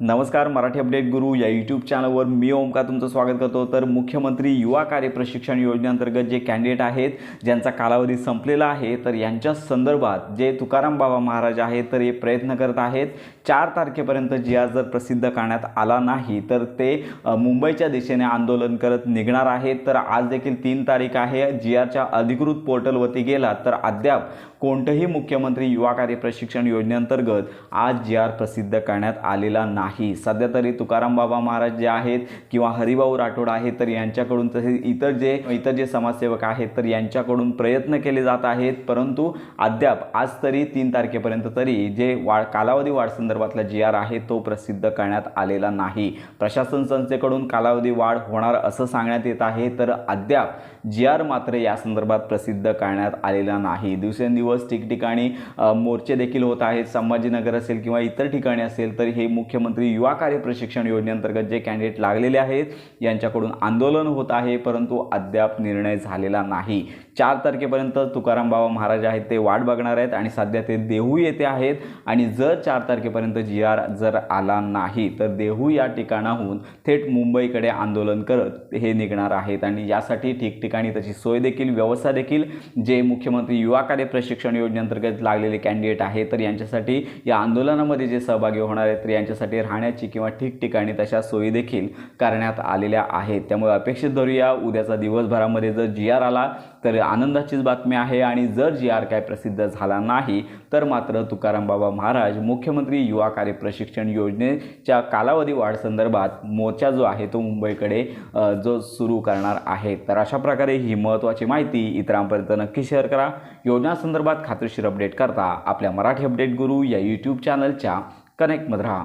नमस्कार मराठी अपडेट गुरु या यूट्यूब चॅनलवर मी ओमका तुमचं स्वागत करतो. तर मुख्यमंत्री युवा कार्य प्रशिक्षण योजनेअंतर्गत जे कॅन्डिडेट आहेत ज्यांचा कालावधी संपलेला आहे तर यांच्या संदर्भात जे तुकाराम बाबा महाराज आहेत तर हे प्रयत्न करत आहेत. चार तारखेपर्यंत जी आर जर प्रसिद्ध करण्यात आला नाही तर ते मुंबईच्या दिशेने आंदोलन करत निघणार आहेत. तर आज देखील तीन तारीख आहे. जी आरच्या अधिकृत पोर्टलवरती गेला तर अद्याप कोणतंही मुख्यमंत्री युवा कार्य प्रशिक्षण योजनेअंतर्गत आज जी आर प्रसिद्ध करण्यात आलेला नाही. नाही. सध्या तरी तुकाराम बाबा महाराज जे आहेत किंवा हरिभाऊ राठोड आहेत तर यांच्याकडून तसेच इतर जे इतर जे समाजसेवक आहेत तर यांच्याकडून प्रयत्न केले जात आहेत. परंतु अद्याप आज तरी तीन तारखेपर्यंत तरी जे वा कालावधी वाढ संदर्भातला जी आर आहे तो प्रसिद्ध करण्यात आलेला नाही. प्रशासन संस्थेकडून कालावधी वाढ होणार असं सांगण्यात येत आहे तर अद्याप जी आर मात्र या संदर्भात प्रसिद्ध करण्यात आलेला नाही. दिवसेंदिवस ठिकठिकाणी मोर्चे देखील होत आहेत. संभाजीनगर असेल किंवा इतर ठिकाणी असेल तर हे मुख्यमंत्री युवा कार्य प्रशिक्षण योजनेअंतर्गत जे कॅन्डिडेट लागलेले आहेत यांच्याकडून आंदोलन होत आहे परंतु अद्याप निर्णय झालेला नाही. चार तारखेपर्यंत तुकाराम बाबा महाराज आहेत ते वाट बघणार आहेत आणि सध्या ते देहू येथे आहेत. आणि जर चार तारखेपर्यंत जी आर जर आला नाही तर देहू या ठिकाणाहून थेट मुंबईकडे आंदोलन करत हे निघणार आहेत. आणि यासाठी ठिकठिकाणी त्याची सोय देखील व्यवस्था देखील जे मुख्यमंत्री युवा कार्य प्रशिक्षण योजनेअंतर्गत लागलेले कॅन्डिडेट आहेत तर यांच्यासाठी या आंदोलनामध्ये जे सहभागी होणार आहेत तर यांच्यासाठी राहण्याची किंवा ठिकठिकाणी तशा सोयी देखील करण्यात आलेल्या आहेत. त्यामुळे अपेक्षित धरूया उद्याचा दिवसभरामध्ये जर जी आर आला तर आनंदाचीच बातमी आहे आणि जर जी आर काय प्रसिद्ध झाला नाही तर मात्र तुकाराम बाबा महाराज मुख्यमंत्री युवा कार्य प्रशिक्षण योजनेच्या कालावधी वाढ संदर्भात मोर्चा जो आहे तो मुंबईकडे जो सुरू करणार आहे. तर अशा प्रकारे ही महत्त्वाची माहिती इतरांपर्यंत नक्की शेअर करा. योजनासंदर्भात खात्रीशीर अपडेट करता आपल्या मराठी अपडेट गुरु या यूट्यूब चॅनलच्या कनेक्टमध्ये राहा.